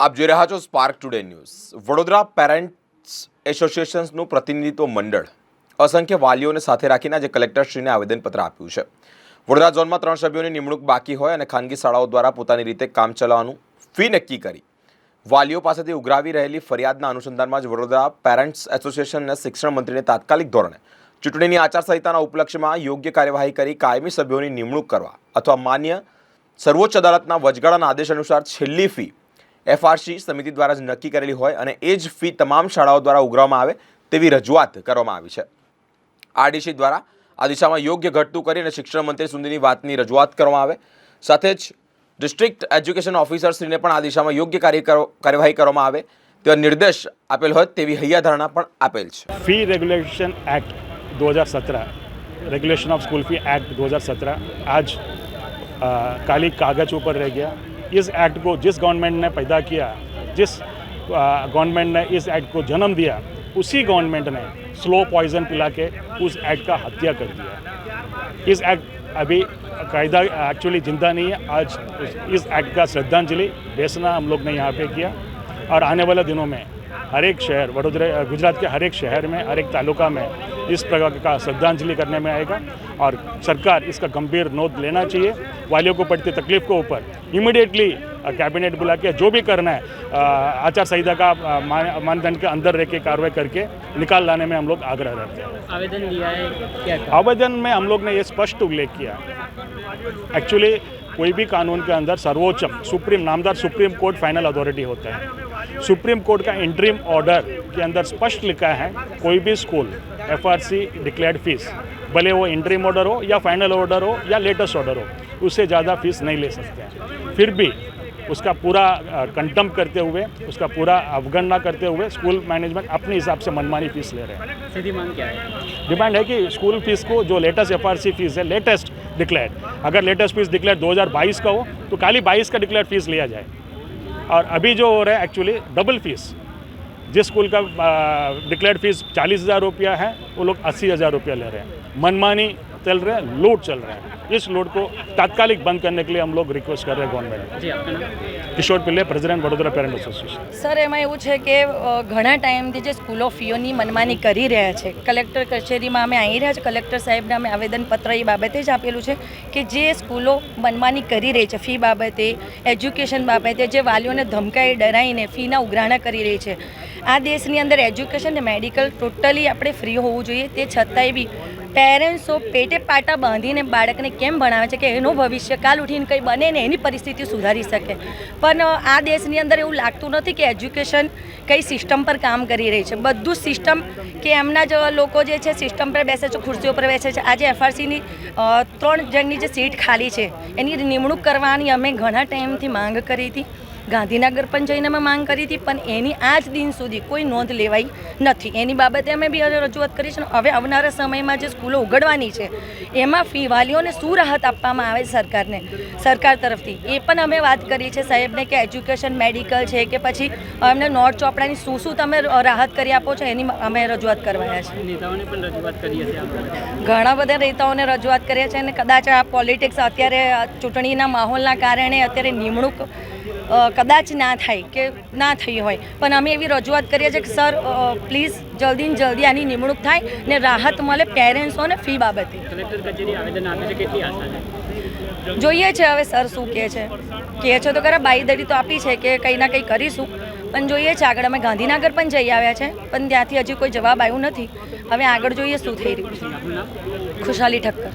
આપ જોઈ રહ્યા છો spark today news Vadodara parents એસોસિએશન્સનું પ્રતિનિધિત્વ મંડળ અસંખ્ય વાલીઓને સાથે રાખીને આજે કલેક્ટરશ્રીને આવેદનપત્ર આપ્યું છે. વડોદરા ઝોનમાં ત્રણ સભ્યોની નિમણૂક બાકી હોય અને ખાનગી શાળાઓ દ્વારા પોતાની રીતે કામ ચલાવવાનું ફી નક્કી કરી. વાલીઓ પાસેથી ઉઘરાવી રહેલી ફરિયાદના અનુસંધાનમાં જ વડોદરા પેરેન્ટ્સ એસોસિએશનના શિક્ષણ મંત્રીને તાત્કાલિક ધોરણે ચૂંટણીની આચારસંહિતાના ઉપલક્ષ્યમાં યોગ્ય કાર્યવાહી કરી કાયમી સભ્યોની નિમણૂક કરવા અથવા માન્ય સર્વોચ્ચ અદાલતના વચગાળાના આદેશ અનુસાર છેલ્લી ફી એફઆરસી સમિતિ દ્વારા જ નક્કી કરેલી હોય અને એ જ ફી તમામ શાળાઓ દ્વારા ઉઘરાવવામાં આવે તેવી રજૂઆત કરવામાં આવી છે આરડીસી દ્વારા આ દિશામાં યોગ્ય ઘટતું કરી અને શિક્ષણ મંત્રી સુધીની વાતની રજૂઆત કરવામાં આવે સાથે જ ડિસ્ટ્રિક્ટ એજ્યુકેશન ઓફિસરશ્રીને પણ આ દિશામાં યોગ્ય કાર્ય કરો- કાર્યવાહી કરવામાં આવે તેવા નિર્દેશ આપેલ હોય તેવી હૈયાધારણા પણ આપેલ છે fee regulation act 2017 regulation of school fee act 2017 आज अ, काली कागज ऊपर रह गया इस एक्ट को जिस गवर्नमेंट ने पैदा किया, जिस गवर्नमेंट ने इस एक्ट को जन्म दिया, उसी गवर्नमेंट ने स्लो पॉइजन पिला के उस एक्ट का हत्या कर दिया। इस एक्ट अभी कायदा एक्चुअली ज़िंदा नहीं है। आज इस एक्ट का श्रद्धांजलि, बेसना हम लोग ने यहाँ पे किया। और आने वाले दिनों में हर एक शहर वडोदरा गुजरात के हर एक शहर में हर एक तालुका में इस प्रकार का श्रद्धांजलि करने में आएगा और सरकार इसका गंभीर नोट लेना चाहिए। वालियों को पड़ती तकलीफ़ के ऊपर इमिडिएटली कैबिनेट बुला के जो भी करना है आचार संहिता का मान- मानदंड के अंदर रह के कार्रवाई करके निकाल लाने में हम लोग आग्रह रहते हैं। आवेदन दिया है क्या? आवेदन में हम लोग ने ये स्पष्ट उल्लेख किया। एक्चुअली कोई भी कानून के अंदर सर्वोच्चम सुप्रीम नामदार सुप्रीम कोर्ट फाइनल अथॉरिटी होता है। सुप्रीम कोर्ट का इंट्रीम ऑर्डर के अंदर स्पष्ट लिखा है कोई भी school F R C declared fees भले वो इंट्रीम ऑर्डर हो या फाइनल ऑर्डर हो या लेटेस्ट ऑर्डर हो उससे ज़्यादा फ़ीस नहीं ले सकते हैं। फिर भी उसका पूरा कंटम करते हुए उसका पूरा अवगणना करते हुए स्कूल मैनेजमेंट अपने हिसाब से मनमानी फ़ीस ले रहे हैं। सीधी मांग क्या है? डिमांड है कि स्कूल फ़ीस को जो लेटेस्ट एफआरसी फ़ीस है लेटेस्ट डिक्लेयर्ड अगर लेटेस्ट फ़ीस डिक्लेयर 2022 का हो तो खाली 22 का डिक्लेयर फ़ीस लिया जाए। और अभी जो हो रहा है एक्चुअली डबल फ़ीस जिस स्कूल का डिक्लेयर फ़ीस चालीस हज़ार रुपया है, वो लोग अस्सी हज़ार रुपया ले रहे हैं। मनमानी चल रहे हैं लूट चल रहे हैं। इस लूट को तात्कालिक बंद करने के लिए हम लोग रिक्वेस्ट कर रहे हैं गवर्नमेंट जी आपका नाम को Kishore Pillai president Vadodara parent association sir એમાં એવું છે કે અ, ઘણા ટાઈમથી જે સ્કૂલો ફીઓની મનમાની કરી રહ્યા છે કલેક્ટર કચેરીમાં અમે આવી રહ્યા છે કલેક્ટર સાહેબને અમે આવેદનપત્ર એ બાબતે જ આપેલું છે કે જે સ્કૂલો મનમાની કરી રહી છે ફી બાબતે એજ્યુકેશન બાબતે જે વાલીઓને ધમકાઈ ડરાઈને ફીના ઉઘરાણા કરી રહી છે આ દેશની અંદર એજ્યુકેશન ને મેડિકલ ટોટલી આપણે ફ્રી હોવું જોઈએ તે છતાંય બી પેરેન્ટ્સો પેટે પાટા બાંધીને બાળકને કેમ ભણાવે છે કે એનું ભવિષ્ય કાલ ઉઠીને કંઈ બને ને એની પરિસ્થિતિ સુધારી શકે. પણ આ દેશની અંદર એવું લાગતું નથી કે એજ્યુકેશન કઈ સિસ્ટમ પર કામ કરી રહી છે. બધું સિસ્ટમ કે એમના જ લોકો જે છે સિસ્ટમ પર બેસે છે, ખુરશીઓ પર બેસે છે. આજે એફઆરસીની ત્રણ જણની જે સીટ ખાલી છે, એની નિમણૂક કરવાની અમે ઘણા ટાઈમથી માંગ કરી હતી. ગાંધીનગર પણ જઈને અમે માંગ કરી હતી પણ એની આજ દિન સુધી કોઈ નોંધ લેવાઈ નથી. એની બાબતે અમે બી રજૂઆત કરી છે હવે આવનારા સમયમાં જે સ્કૂલો ઉગડવાની છે એમાં ફી વાલીઓને શું રાહત આપવામાં આવે સરકારને? સરકાર તરફથી. એ પણ અમે વાત કરી છે સાહેબને કે એજ્યુકેશન મેડિકલ છે કે પછી અમને નોટ ચોપડાની શું શું તમે રાહત કરી આપો છો એની અમે રજૂઆત કરવાયા છે. નેતાઓને પણ રજૂઆત કરી હશે ઘણા બધા નેતાઓને રજૂઆત કરીએ છીએ અને કદાચ આ પોલિટિક્સ અત્યારે ચૂંટણીના માહોલના કારણે અત્યારે નિમણૂક કદાચ ના થાય કે ના થઈ હોય. પણ અમે એવી રજૂઆત કરીએ છીએ કે સર પ્લીઝ જલ્દી ને જલ્દી આની નિમણૂક થાય ને રાહત મળે પેરેન્ટ્સોને ફી બાબતે. જોઈએ છે હવે સર શું કહે છે. કહે છે તો ખરા બાઈદડી તો આપી છે કે કંઈ ના કંઈ કરીશું. પણ જોઈએ છે આગળ અમે ગાંધીનગર પણ જઈ આવ્યા છે પણ ત્યાંથી હજી કોઈ જવાબ આવ્યું નથી. હવે આગળ જોઈએ શું થઈ રહ્યું છે. ખુશાલી ઠક્કર.